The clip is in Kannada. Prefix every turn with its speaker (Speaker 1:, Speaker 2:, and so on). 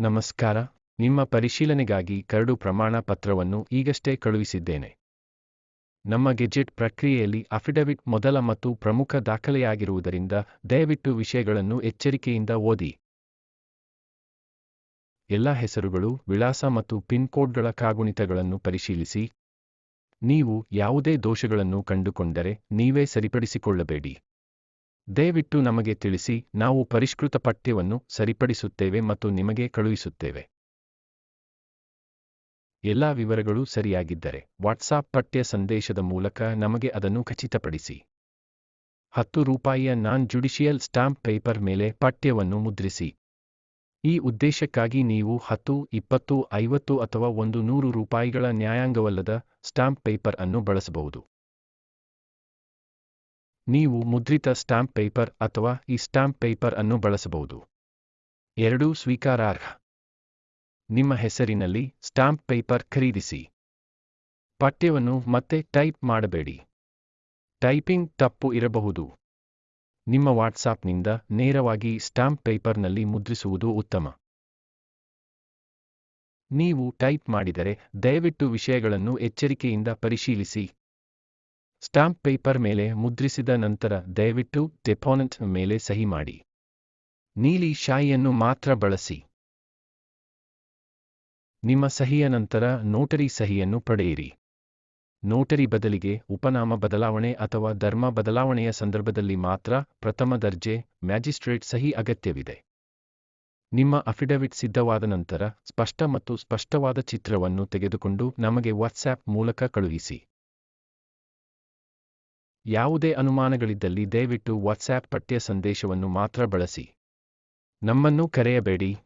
Speaker 1: ನಮಸ್ಕಾರ. ನಿಮ್ಮ ಪರಿಶೀಲನೆಗಾಗಿ ಕರಡು ಪ್ರಮಾಣ ಪತ್ರವನ್ನು ಈಗಷ್ಟೇ ಕಳುಹಿಸಿದ್ದೇನೆ. ನಮ್ಮ ಗೆಜೆಟ್ ಪ್ರಕ್ರಿಯೆಯಲ್ಲಿ ಅಫಿಡವಿಟ್ ಮೊದಲ ಮತ್ತು ಪ್ರಮುಖ ದಾಖಲೆಯಾಗಿರುವುದರಿಂದ ದಯವಿಟ್ಟು ವಿಷಯಗಳನ್ನು ಎಚ್ಚರಿಕೆಯಿಂದ ಓದಿ. ಎಲ್ಲ ಹೆಸರುಗಳು, ವಿಳಾಸ ಮತ್ತು ಪಿನ್ ಕೋಡ್ಗಳ ಕಾಗುಣಿತಗಳನ್ನು ಪರಿಶೀಲಿಸಿ. ನೀವು ಯಾವುದೇ ದೋಷಗಳನ್ನು ಕಂಡುಕೊಂಡರೆ ನೀವೇ ಸರಿಪಡಿಸಿಕೊಳ್ಳಬೇಡಿ. ದಯವಿಟ್ಟು ನಮಗೆ ತಿಳಿಸಿ, ನಾವು ಪರಿಷ್ಕೃತ ಪಠ್ಯವನ್ನು ಸರಿಪಡಿಸುತ್ತೇವೆ ಮತ್ತು ನಿಮಗೆ ಕಳುಹಿಸುತ್ತೇವೆ. ಎಲ್ಲ ವಿವರಗಳು ಸರಿಯಾಗಿದ್ದರೆ ವಾಟ್ಸಾಪ್ ಪಠ್ಯ ಸಂದೇಶದ ಮೂಲಕ ನಮಗೆ ಅದನ್ನು ಖಚಿತಪಡಿಸಿ. ಹತ್ತು ರೂಪಾಯಿಯ ನಾನ್ ಜುಡಿಷಿಯಲ್ ಸ್ಟಾಂಪ್ ಪೇಪರ್ ಮೇಲೆ ಪಠ್ಯವನ್ನು ಮುದ್ರಿಸಿ. ಈ ಉದ್ದೇಶಕ್ಕಾಗಿ ನೀವು ಹತ್ತು, ಇಪ್ಪತ್ತು, ಐವತ್ತು ಅಥವಾ ಒಂದು ನೂರು ರೂಪಾಯಿಗಳ ನ್ಯಾಯಾಂಗವಲ್ಲದ ಸ್ಟಾಂಪ್ ಪೇಪರ್ ಅನ್ನು ಬಳಸಬಹುದು. ನೀವು ಮುದ್ರಿತ ಸ್ಟಾಂಪ್ ಪೇಪರ್ ಅಥವಾ ಈ ಸ್ಟಾಂಪ್ ಪೇಪರ್ ಅನ್ನು ಬಳಸಬಹುದು. ಎರಡೂ ಸ್ವೀಕಾರಾರ್ಹ. ನಿಮ್ಮ ಹೆಸರಿನಲ್ಲಿ ಸ್ಟಾಂಪ್ ಪೇಪರ್ ಖರೀದಿಸಿ. ಪಠ್ಯವನ್ನು ಮತ್ತೆ ಟೈಪ್ ಮಾಡಬೇಡಿ. ಟೈಪಿಂಗ್ ತಪ್ಪು ಇರಬಹುದು. ನಿಮ್ಮ ವಾಟ್ಸಾಪ್ನಿಂದ ನೇರವಾಗಿ ಸ್ಟಾಂಪ್ ಪೇಪರ್ನಲ್ಲಿ ಮುದ್ರಿಸುವುದು ಉತ್ತಮ. ನೀವು ಟೈಪ್ ಮಾಡಿದರೆ ದಯವಿಟ್ಟು ವಿಷಯಗಳನ್ನು ಎಚ್ಚರಿಕೆಯಿಂದ ಪರಿಶೀಲಿಸಿ. ಸ್ಟಾಂಪ್ ಪೇಪರ್ ಮೇಲೆ ಮುದ್ರಿಸಿದ ನಂತರ ದಯವಿಟ್ಟು ಡೆಪಾನೆಂಟ್ ಮೇಲೆ ಸಹಿ ಮಾಡಿ. ನೀಲಿ ಶಾಯಿಯನ್ನು ಮಾತ್ರ ಬಳಸಿ. ನಿಮ್ಮ ಸಹಿಯ ನಂತರ ನೋಟರಿ ಸಹಿಯನ್ನು ಪಡೆಯಿರಿ. ನೋಟರಿ ಬದಲಿಗೆ ಉಪನಾಮ ಬದಲಾವಣೆ ಅಥವಾ ಧರ್ಮ ಬದಲಾವಣೆಯ ಸಂದರ್ಭದಲ್ಲಿ ಮಾತ್ರ ಪ್ರಥಮ ದರ್ಜೆ ಮ್ಯಾಜಿಸ್ಟ್ರೇಟ್ ಸಹಿ ಅಗತ್ಯವಿದೆ. ನಿಮ್ಮ ಅಫಿಡವಿಟ್ ಸಿದ್ಧವಾದ ನಂತರ ಸ್ಪಷ್ಟ ಮತ್ತು ಸ್ಪಷ್ಟವಾದ ಚಿತ್ರವನ್ನು ತೆಗೆದುಕೊಂಡು ನಮಗೆ ವಾಟ್ಸ್ಆ್ಯಪ್ ಮೂಲಕ ಕಳುಹಿಸಿ. ಯಾವುದೇ ಅನುಮಾನಗಳಿದ್ದಲ್ಲಿ ದಯವಿಟ್ಟು ವಾಟ್ಸ್ಆ್ಯಪ್ ಪಠ್ಯ ಸಂದೇಶವನ್ನು ಮಾತ್ರ ಬಳಸಿ. ನಮ್ಮನ್ನು ಕರೆಯಬೇಡಿ.